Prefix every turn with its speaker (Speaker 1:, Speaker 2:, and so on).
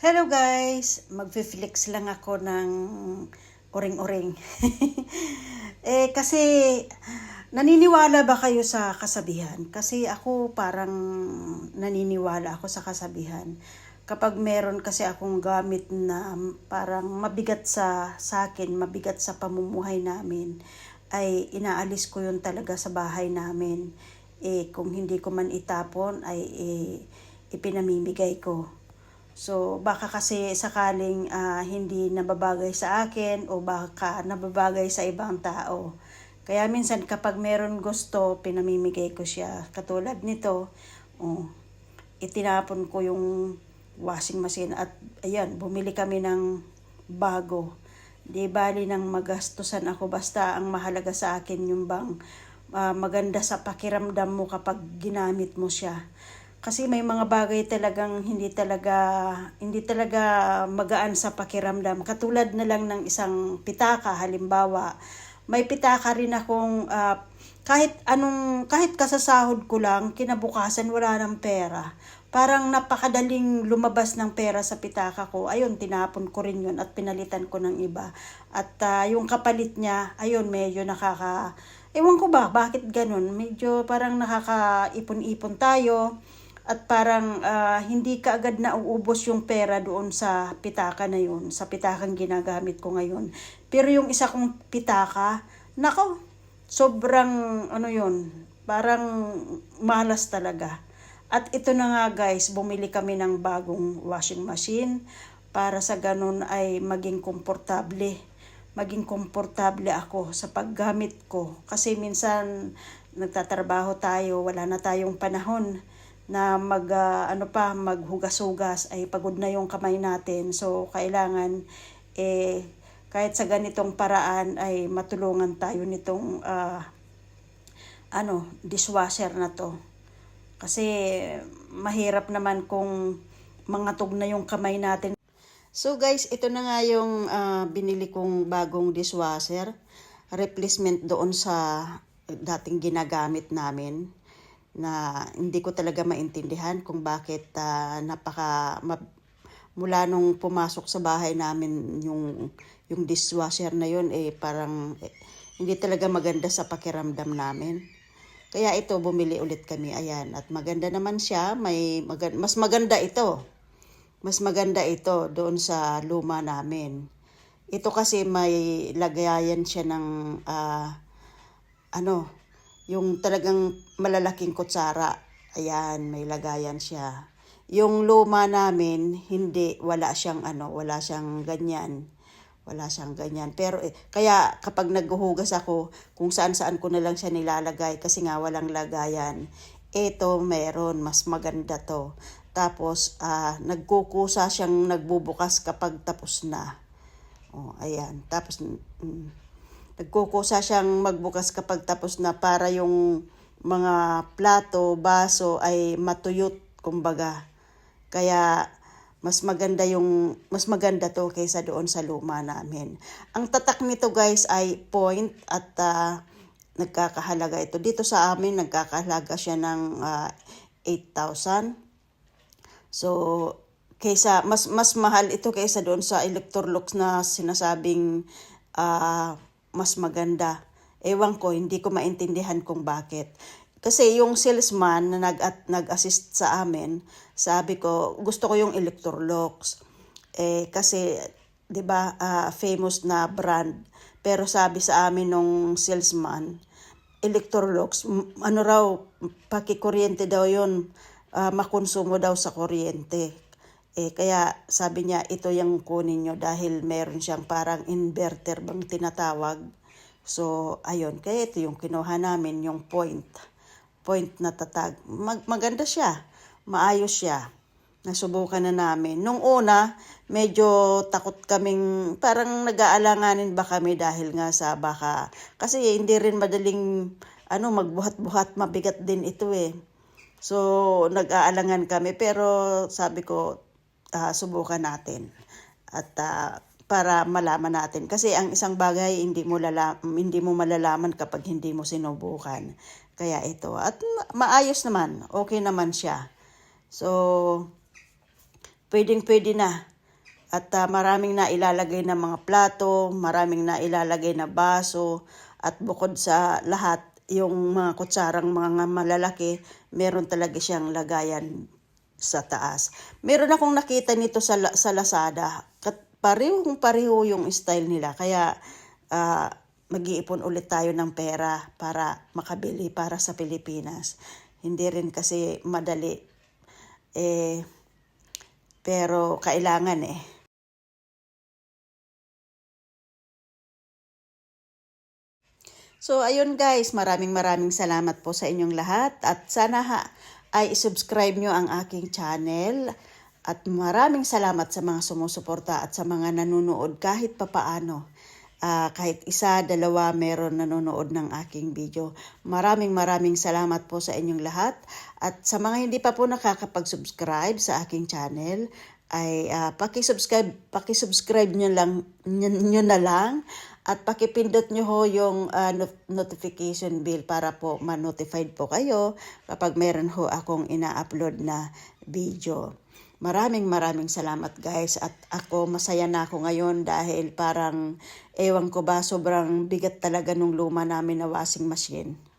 Speaker 1: Hello guys! Magfi-flex lang ako ng uring-uring. eh kasi naniniwala ba kayo sa kasabihan? Kasi ako parang naniniwala ako sa kasabihan. Kapag meron kasi akong gamit na parang mabigat sa, sa akin, mabigat sa pamumuhay namin, ay inaalis ko yun talaga sa bahay namin. Eh, kung hindi ko man itapon, ay eh, ipinamimigay ko. So, baka kasi sakaling ah, hindi nababagay sa akin o baka nababagay sa ibang tao. Kaya minsan kapag meron gusto, pinamimigay ko siya. Katulad nito, oh, itinapon ko yung washing machine at ayan, bumili kami ng bago. Di bali nang magastusan ako basta ang mahalaga sa akin yung bang ah, maganda sa pakiramdam mo kapag ginamit mo siya. Kasi may mga bagay talagang hindi talaga hindi talaga magaan sa pakiramdam. Katulad na lang ng isang pitaka halimbawa. May pitaka rin akong ah, kahit anong kahit kasasahod ko lang kinabukasan wala ng pera. Parang napakadaling lumabas ng pera sa pitaka ko. Ayun, tinapon ko rin yun at pinalitan ko ng iba. At ah, yung kapalit niya, ayun, medyo nakaka... Ewan ko ba, bakit ganun? Medyo parang nakakaipon-ipon tayo at parang ah, hindi ka agad na uubos yung pera doon sa pitaka na yun, sa pitakang ginagamit ko ngayon. Pero yung isa kong pitaka, nako, sobrang ano yun, parang malas talaga. At ito na nga guys, bumili kami ng bagong washing machine para sa ganun ay maging komportable. Maging komportable ako sa paggamit ko. Kasi minsan nagtatrabaho tayo, wala na tayong panahon na mag ah, ano pa maghugas-hugas ay pagod na yung kamay natin. So kailangan eh kahit sa ganitong paraan ay matulungan tayo nitong ah, ano dishwasher na to. Kasi mahirap naman kung mangatog na yung kamay natin. So guys, ito na nga yung ah, binili kong bagong dishwasher. Replacement doon sa dating ginagamit namin na hindi ko talaga maintindihan kung bakit ah, napaka ma- mula nung pumasok sa bahay namin yung yung dishwasher na yun eh parang eh, hindi talaga maganda sa pakiramdam namin. Kaya ito bumili ulit kami ayan at maganda naman siya, may magan- mas maganda ito. Mas maganda ito doon sa luma namin. Ito kasi may lagayan siya ng ah, ano, yung talagang malalaking kutsara. Ayan, may lagayan siya. Yung luma namin, hindi, wala siyang ano, wala siyang ganyan. Wala siyang ganyan. Pero eh, kaya kapag naghuhugas ako, kung saan-saan ko na lang siya nilalagay kasi nga walang lagayan. Ito meron, mas maganda to. Tapos, ah, nagkukusa siyang nagbubukas kapag tapos na. Oh, ayan. Tapos, mm, nagkukusa siyang magbukas kapag tapos na para yung mga plato, baso ay matuyot, kumbaga. Kaya mas maganda yung mas maganda to kaysa doon sa luma namin. Ang tatak nito guys ay point at ah, nagkakahalaga ito. Dito sa amin nagkakahalaga siya ng ah, 8,000. So kaysa mas mas mahal ito kaysa doon sa Electrolux na sinasabing ah, mas maganda. Ewan ko, hindi ko maintindihan kung bakit. Kasi yung salesman na nag at nag-assist sa amin, sabi ko, gusto ko yung Electrolux. Eh kasi 'di ba, ah, famous na brand. Pero sabi sa amin nung salesman, Electrolux, ano raw, pakikuryente daw 'yon, ah, makonsumo daw sa kuryente. Eh, kaya sabi niya, ito yung kunin nyo dahil meron siyang parang inverter bang tinatawag. So, ayun. Kaya ito yung kinuha namin, yung point. Point na tatag. Mag maganda siya. Maayos siya. Nasubukan na namin. Nung una, medyo takot kaming, parang nag-aalanganin ba kami dahil nga sa baka, kasi hindi rin madaling, ano, magbuhat-buhat, mabigat din ito eh. So, nag-aalangan kami, pero sabi ko, ah, subukan natin. At ah, para malaman natin. Kasi ang isang bagay, hindi mo, lala, hindi mo malalaman kapag hindi mo sinubukan. Kaya ito. At ma- maayos naman. Okay naman siya. So, pwedeng pwede na. At ah, maraming na ilalagay na mga plato, maraming na ilalagay na baso, at bukod sa lahat, yung mga kutsarang mga malalaki, meron talaga siyang lagayan sa taas. Meron akong nakita nito sa, sa Lazada. Parehong pareho yung style nila. Kaya ah, mag-iipon ulit tayo ng pera para makabili para sa Pilipinas. Hindi rin kasi madali. Eh, pero kailangan eh. So, ayun guys, maraming maraming salamat po sa inyong lahat at sana ha, ay subscribe nyo ang aking channel at maraming salamat sa mga sumusuporta at sa mga nanonood kahit papaano. Ah, kahit isa, dalawa, meron nanonood ng aking video. Maraming maraming salamat po sa inyong lahat. At sa mga hindi pa po nakakapag-subscribe sa aking channel, ay ah, paki-subscribe, paki-subscribe nyo lang nyo na lang at pakipindot nyo ho yung not- notification bell para po ma-notified po kayo kapag meron ho akong ina-upload na video. Maraming maraming salamat guys at ako masaya na ako ngayon dahil parang ewan ko ba sobrang bigat talaga nung luma namin na washing machine.